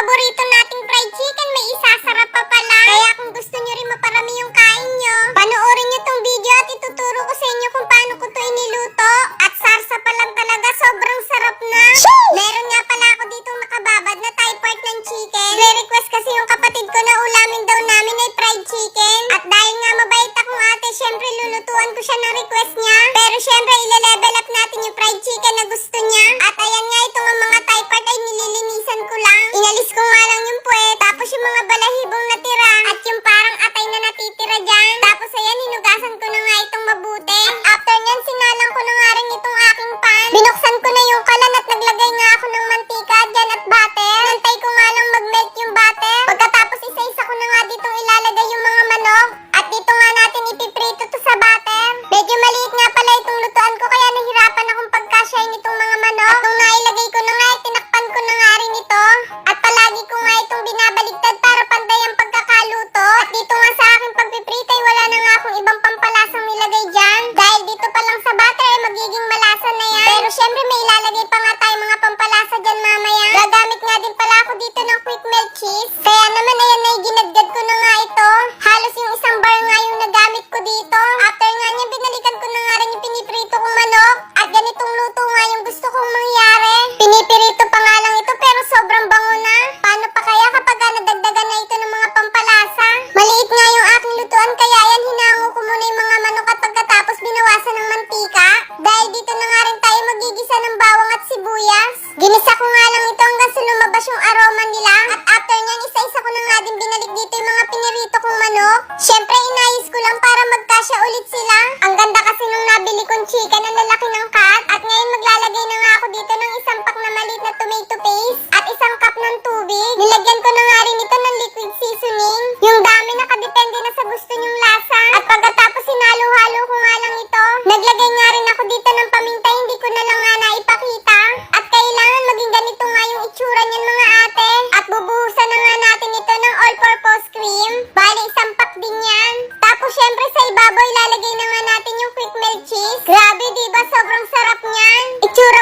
paborito nating fried chicken, may isasarap pa pala. Kaya kung gusto nyo rin maparami yung kain nyo, panoorin nyo tong video at ituturo ko sa inyo kung paano ko to iniluto. At sarsa pa lang talaga, sobrang sarap na. Meron nga pala ako ditong nakababad na Thai part ng chicken. Re-request kasi yung kapatid ko na ulamin daw namin ay fried chicken. At dahil nga mabait akong ate, syempre lulutuan ko siya ng request niya. Pero syempre ile-level up natin yung fried chicken na gusto niya. At ayan nga, itong mga Thai part ay nililinisan na akong ibang pampalasang nilagay dyan. Dahil dito pa lang sa butter ay magiging malasa na yan. Pero syempre may ilalagay pa nga tayo mga pampalasa dyan mamaya. Gagamit nga din pala ako dito ng quick melt cheese. Kaya naman ayan ay ginadgad ko na nga ito. Halos yung isang bar nga yung nagamit ko dito. After nga niya binalikan sibuyas. Ginisa ko nga lang ito hanggang sa lumabas yung aroma nila. At after nyan, isa-isa ko na nga din binalik dito yung mga pinirito kong manok. Siyempre, inayos ko lang para magkasya ulit sila. Ang ganda kasi nung nabili kong chicken, ang lalaki ng cut. At ngayon maglalagay na nga ako dito ng isang pack na maliit na tomato paste at isang cup ng tubig. Nilagyan pack din yan. Tapos syempre sa ibabaw ilalagay na nga natin yung quick melt cheese. Grabe, di ba? Sobrang sarap niyan. Itsura